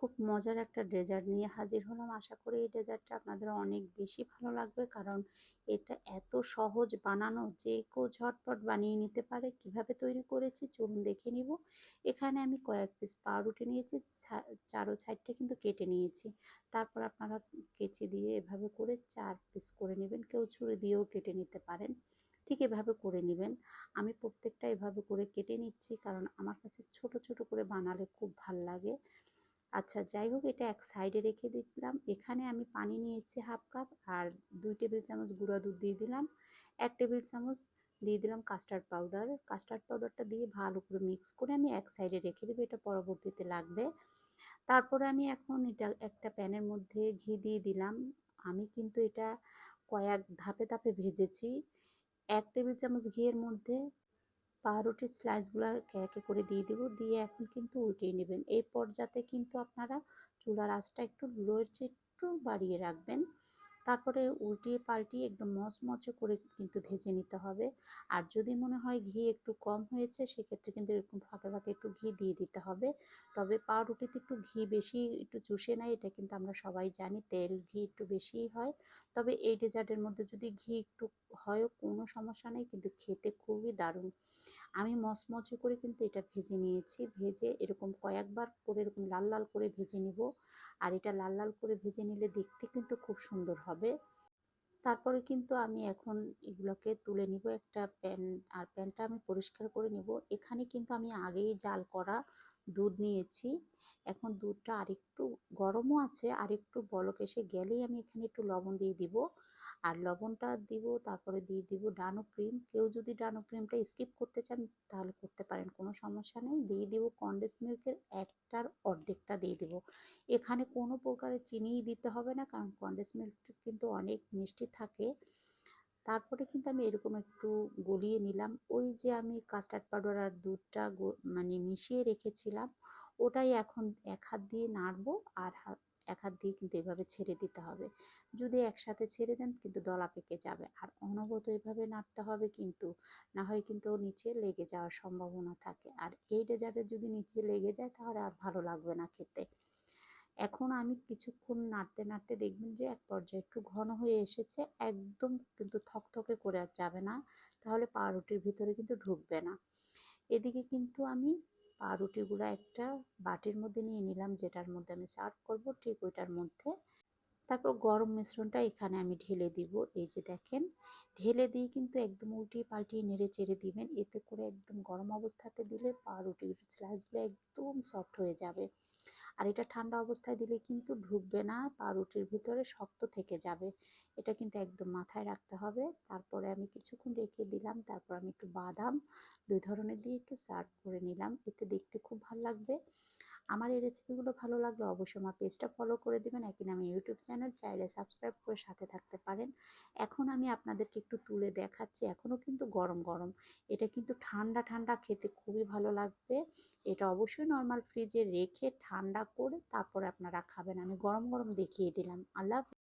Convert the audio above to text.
খুব মজার একটা ডেজার্ট নিয়ে হাজির হলাম। আশা করি এই ডেজার্টটা আপনাদের অনেক বেশি ভালো লাগবে, কারণ এটা এত সহজ বানানো, যে কেউ ঝটপট বানিয়ে নিতে পারে। কীভাবে তৈরি করেছি চলুন দেখে নিব। এখানে আমি কয়েক পিস পাউরুটি নিয়েছি চারো সাইডটা কিন্তু কেটে নিয়েছি। তারপর আপনারা কেচি দিয়ে এভাবে করে চার পিস করে নেবেন। কেউ ছুরি দিয়েও কেটে নিতে পারেন। ঠিক এভাবে করে নেবেন। আমি প্রত্যেকটা এভাবে করে কেটে নিচ্ছি, কারণ আমার কাছে ছোট ছোট করে বানালে খুব ভালো লাগে। আচ্ছা যাই হোক এটা এক সাইডে রেখে দিলাম। এখানে আমি পানি নিয়েছি হাফ কাপ আর দুই টেবিল চামচ গুঁড়া দুধ দিয়ে দিলাম। এক টেবিল চামচ দিয়ে দিলাম কাস্টার্ড পাউডার। কাস্টার্ড পাউডারটা দিয়ে ভালো করে মিক্স করে আমি এক সাইডে রেখে দেবো, এটা পরবর্তীতে লাগবে। তারপরে আমি এখন এটা একটা প্যানের মধ্যে ঘি দিয়ে দিলাম। আমি কিন্তু এটা কয়েক ধাপে ধাপে ভেজেছি। এক টেবিল চামচ ঘিয়ের মধ্যে পাউরুটির স্লাইসগুলো একে একে করে দিয়ে দিব। দিয়ে এখন কিন্তু উল্টিয়ে নেবেন। এই পর্যাতে কিন্তু আপনারা চুলার আঁচটা একটু চেয়ে একটু বাড়িয়ে রাখবেন, তারপরে উল্টিয়ে পাল্টিয়ে একদম মচমচে করে কিন্তু ভেজে নিতে হবে। আর যদি মনে হয় ঘি একটু কম হয়েছে, সেক্ষেত্রে কিন্তু এরকম ফাঁকে ফাঁকে একটু ঘি দিয়ে দিতে হবে। তবে পাউরুটিতে একটু ঘি বেশি, একটু চুষে নেয়, এটা কিন্তু আমরা সবাই জানি তেল ঘি একটু বেশিই হয়। তবে এই ডেজার্টের মধ্যে যদি ঘি একটু হয় কোনো সমস্যা নেই, কিন্তু খেতে খুবই দারুণ। আমি মচমচে করে কিন্তু এটা ভেজে নিয়েছি। ভেজে এরকম কয়েকবার করে এরকম লাল লাল করে ভেজে নিব। আর এটা লাল লাল করে ভেজে নিলে দেখতে কিন্তু খুব সুন্দর হবে। তারপরে কিন্তু আমি এখন এগুলোকে তুলে নিব। একটা প্যান, আর প্যানটা আমি পরিষ্কার করে নিব। এখানে কিন্তু আমি আগেই জাল করা দুধ নিয়েছি। এখন দুধটা আরেকটু গরমও আছে, আরেকটু বলক এসে গেলেই আমি এখানে একটু লবণ দিয়ে দিব। আর লবণটা দিব, তারপরে দিয়ে দিব ডানো ক্রিম কেউ যদি ডানো ক্রিমটা স্কিপ করতে চান, তাহলে করতে পারেন, কোনো সমস্যা নেই। দিয়ে দিব কন্ডেন্স মিল্কের একটার অর্ধেকটা দিয়ে দিব। এখানে কোনো প্রকারের চিনিই দিতে হবে না, কারণ কন্ডেন্স মিল্ক কিন্তু অনেক মিষ্টি থাকে। তারপরে কিন্তু আমি এরকম একটু গলিয়ে নিলাম। ওই যে আমি কাস্টার্ড পাউডার আর দুধটা মানে মিশিয়ে রেখেছিলাম, ওটাই এখন এক হাত দিয়ে নাড়বো, আর এক হাত দিয়ে কিন্তু এভাবে ছেড়ে দিতে হবে। যদি একসাথে ছেড়ে দেন কিন্তু দলা পেকে যাবে। আর অনবত এভাবে নাড়তে হবে কিন্তু, না হয় কিন্তু নিচে লেগে যাওয়ার সম্ভাবনা থাকে। আর এই ডেজার্টে যদি নিচে লেগে যায় তাহলে আর ভালো লাগবে না খেতে। এখন আমি কিছুক্ষণ নাড়তে নাড়তে দেখবেন যে এক পর্যায়ে একটু ঘন হয়ে এসেছে। একদম কিন্তু থকথকে করে আর যাবে না। তাহলে পাউরুটির ভিতরে কিন্তু ঢুকবে না। এদিকে কিন্তু আমি পাউরুটিগুলো একটা বাটির মধ্যে নিয়ে নিলাম, যেটার মধ্যে আমি সার্ভ করব ঠিক ওইটার মধ্যে। তারপর গরম মিশ্রণটা এখানে আমি ঢেলে দিব। এই যে দেখেন, ঢেলে দিয়ে কিন্তু একদম উল্টিয়ে পাল্টিয়ে নেড়ে চেড়ে দিবেন। এতে করে একদম গরম অবস্থাতে দিলে পাউরুটির স্লাইসগুলো একদম সফট হয়ে যাবে। আর এটা ঠান্ডা অবস্থায় দিলে কিন্তু ঢুকবে না পাউরুটির ভিতরে শক্ত থেকে যাবে। এটা কিন্তু একদম মাথায় রাখতে হবে। তারপরে আমি কিছুক্ষণ রেখে দিলাম। তারপর আমি একটু বাদাম দুই ধরনের দিয়ে একটু সার্ভ করে নিলাম। এতে দেখতে খুব ভালো লাগবে। আমার এই রেসিপিগুলো ভালো লাগলে অবশ্যই আমার পেজটা ফলো করে দেবেন। একই নামে ইউটিউব চ্যানেল চাইলে সাবস্ক্রাইব করে সাথে থাকতে পারেন। এখন আমি আপনাদেরকে একটু তুলে দেখাচ্ছি। এখনও কিন্তু গরম গরম। এটা কিন্তু ঠান্ডা ঠান্ডা খেতে খুবই ভালো লাগবে। এটা অবশ্যই নর্মাল ফ্রিজে রেখে ঠান্ডা করে তারপরে আপনারা খাবেন। আমি গরম গরম দেখিয়ে দিলাম। আল্লাহ